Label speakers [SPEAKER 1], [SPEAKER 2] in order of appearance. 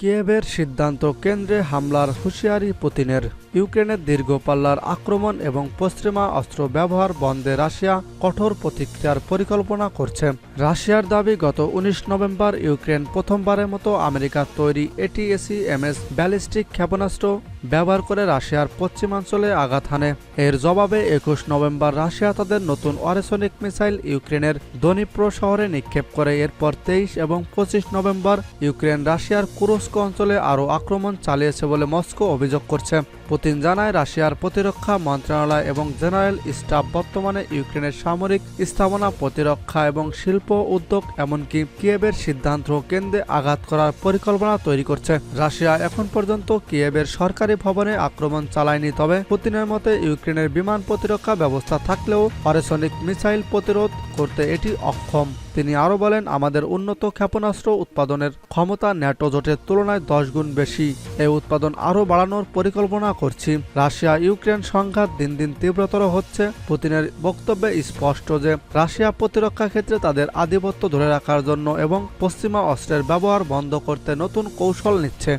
[SPEAKER 1] কিয়েভের সিদ্ধান্ত কেন্দ্রে হামলার হুঁশিয়ারি পুতিনের। ইউক্রেনের দীর্ঘ পাল্লার আক্রমণ এবং পশ্চিমা অস্ত্র ব্যবহার বন্ধে রাশিয়া কঠোর প্রতিক্রিয়ার পরিকল্পনা করছে। রাশিয়ার দাবি, গত উনিশ নভেম্বর ইউক্রেন প্রথমবারের মতো আমেরিকার তৈরি এটিএসি এমএস ব্যালিস্টিক ক্ষেপণাস্ত্র ব্যবহার করে রাশিয়ার পশ্চিমাঞ্চলে আঘাত হানে। এর জবাবে একুশ নভেম্বর রাশিয়া তাদের নতুন অরেসনিক মিসাইল ইউক্রেনের দনিপ্র শহরে নিক্ষেপ করে। এরপর তেইশ এবং পঁচিশ নভেম্বর ইউক্রেন রাশিয়ার কুরস্ক অঞ্চলে আরও আক্রমণ চালিয়েছে বলে মস্কো অভিযোগ করছে। পুতিন জানায়, রাশিয়ার প্রতিরক্ষা মন্ত্রণালয় এবং জেনারেল স্টাফ বর্তমানে ইউক্রেনের সামরিক স্থাপনা, প্রতিরক্ষা এবং শিল্প উদ্যোগ, এমনকি কিয়েবের সিদ্ধান্ত কেন্দ্রে আঘাত করার পরিকল্পনা তৈরি করছে। রাশিয়া এখন পর্যন্ত কিয়েবের সরকারি ভবনে আক্রমণ চালায়নি, তবে পুতিনের মতে ইউক্রেনের বিমান প্রতিরক্ষা ব্যবস্থা থাকলেও পারেসনিক মিসাইল প্রতিরোধ করতে এটি অক্ষম। তিনি আরও বলেন, আমাদের উন্নত ক্ষেপণাস্ত্র উৎপাদনের ক্ষমতা ন্যাটো জোটের তুলনায় দশ গুণ বেশি। এই উৎপাদন আরও বাড়ানোর পরিকল্পনা করছি। রাশিয়া ইউক্রেন সংঘাত দিন দিন তীব্রতর হচ্ছে। পুতিনের বক্তব্যে স্পষ্ট যে, রাশিয়া প্রতিরক্ষা ক্ষেত্রে তাদের আধিপত্য ধরে রাখার জন্য এবং পশ্চিমা অস্ত্রের ব্যবহার বন্ধ করতে নতুন কৌশল নিচ্ছে।